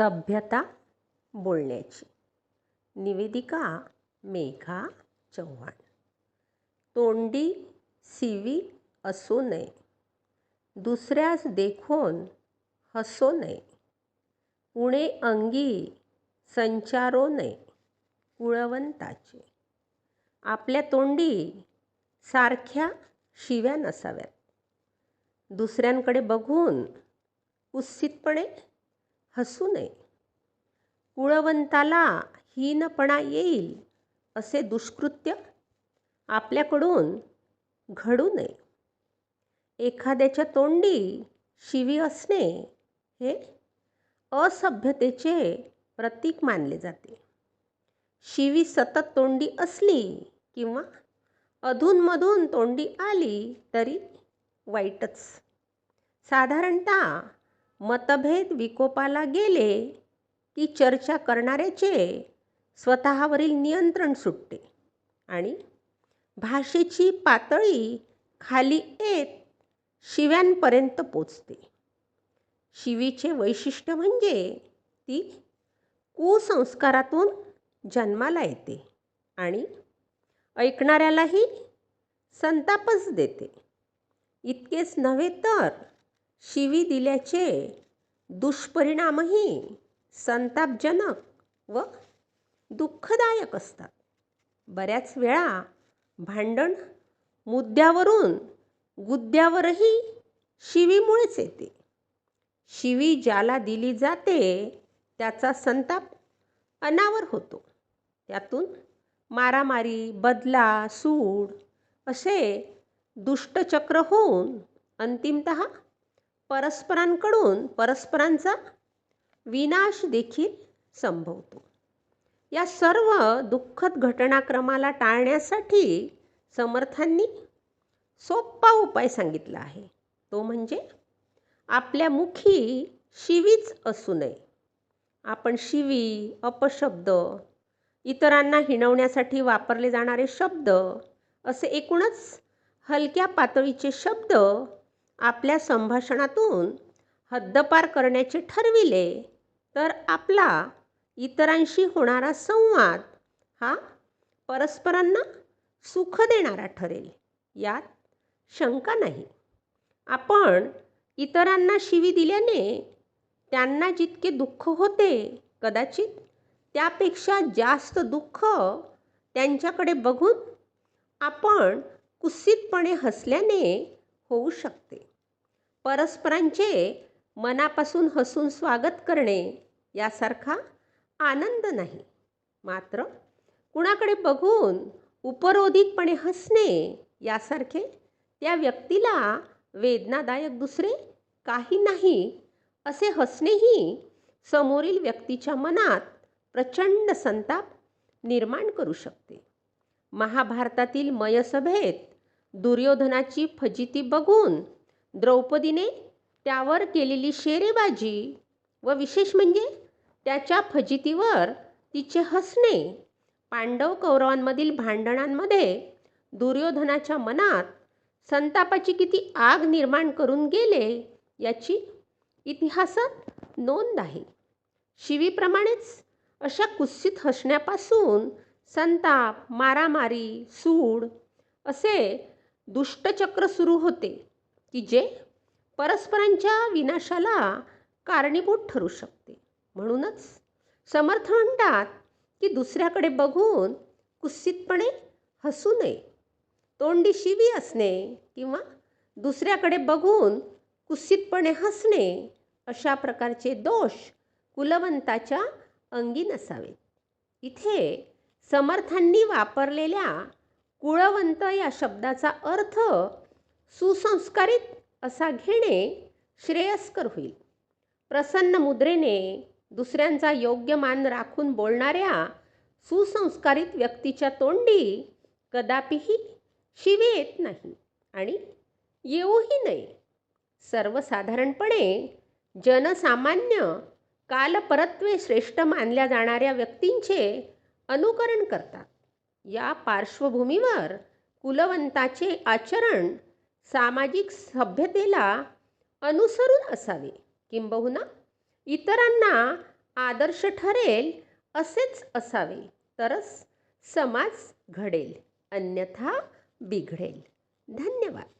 सभ्यता बोलण्याची. निवेदिका मेघा चव्हाण. तोंडी सिवी असू नये. दुसऱ्यास देखून हसो नये. उणे अंगी संचारो नये कुळवंताचे. आपल्या तोंडी सारख्या शिव्या नसाव्यात. दुसऱ्यांकडे बघून कुत्सितपणे हसू नये. कुळवंताला हीनपणा येईल असे दुष्कृत्य आपल्याकडून घडू नये. एखाद्याच्या तोंडी शिवी असणे हे असभ्यतेचे प्रतीक मानले जाते. शिवी सतत तोंडी असली किंवा अधूनमधून तोंडी आली तरी वाईटच. साधारणतः मतभेद विकोपाला गेले की चर्चा करणाऱ्याचे स्वतःवरील नियंत्रण सुटते. आणि भाषेची पातळी खाली येत शिव्यांपर्यंत पोचते. शिवीचे वैशिष्ट्य म्हणजे ती कुसंस्कारातून जन्माला येते आणि ऐकणाऱ्यालाही संतापच देते. इतकेच नव्हे तर शिवी दिल्याचे दुष्परिणामही संतापजनक व दुःखदायक असतात. बऱ्याच वेळा भांडण मुद्द्यावरून गुद्द्यावरही शिवीमुळेच येते. शिवी ज्याला दिली जाते त्याचा संताप अनावर होतो. त्यातून मारामारी बदला सूड असे दुष्टचक्र होऊन अंतिमत परस्परांकडून परस्परांचा विनाश देखील संभवतो. या सर्व दुःखद घटनाक्रमाला टाळण्यासाठी समर्थांनी सोपा उपाय सांगितला आहे. तो म्हणजे आपल्या मुखी शिवीच असू नये. आपण शिवी अपशब्द इतरांना हिणवण्यासाठी वापरले जाणारे शब्द असे एकूणच हलक्या पातळीचे शब्द आपल्या संभाषणातून हद्दपार करण्याचे ठरविले तर आपला इतरांशी होणारा संवाद हा परस्परांना सुख देणारा ठरेल यात शंका नाही. आपण इतरांना शिवी दिल्याने त्यांना जितके दुःख होते कदाचित त्यापेक्षा जास्त दुःख त्यांच्याकडे बघून आपण कुस्सितपणे हसल्याने होऊ शकते. परस्परांचे मनापासून हसून स्वागत करणे यासारखा आनंद नाही. मात्र कुणाकडे बघून उपरोधिकपणे हसणे यासारखे त्या व्यक्तीला वेदनादायक दुसरे काही नाही असे हसणेही समोरील व्यक्तीच्या मनात प्रचंड संताप निर्माण करू शकते. महाभारतातील मयसभेत दुर्योधनाची फजिती बघून द्रौपदीने त्यावर केलेली शेरेबाजी व विशेष म्हणजे त्याच्या फजितीवर तिचे हसणे पांडव कौरवांमधील भांडणांमध्ये दुर्योधनाच्या मनात संतापाची किती आग निर्माण करून गेले याची इतिहासात नोंद आहे. शिवीप्रमाणेच अशा कुस्सीत हसण्यापासून संताप मारामारी सूड असे दुष्टचक्र सुरू होते. की जे परस्परांच्या विनाशाला कारणीभूत ठरू शकते. म्हणूनच समर्थ म्हणतात की दुसऱ्याकडे बघून कुस्सितपणे हसू नये. तोंडी शिवी असणे किंवा दुसऱ्याकडे बघून कुस्सितपणे हसणे अशा प्रकारचे दोष कुलवंताच्या अंगी नसावेत. इथे समर्थांनी वापरलेल्या कुळवंत या शब्दाचा अर्थ सुसंस्कारित असा घेणे श्रेयस्कर होईल. प्रसन्न मुद्रेने दुसऱ्यांचा योग्य मान राखून बोलणाऱ्या सुसंस्कारित व्यक्तीच्या तोंडी कदापिही शिवे येत नाही आणि येऊही नये. सर्वसाधारणपणे जनसामान्य कालपरत्वे श्रेष्ठ मानल्या जाणाऱ्या व्यक्तींचे अनुकरण करतात. या पार्श्वभूमीवर कुलवंताचे आचरण सामाजिक सभ्यतेला अनुसरून असावे. किंबहुना इतरांना आदर्श ठरेल असेच असावे. तरच समाज घडेल अन्यथा बिघडेल. धन्यवाद.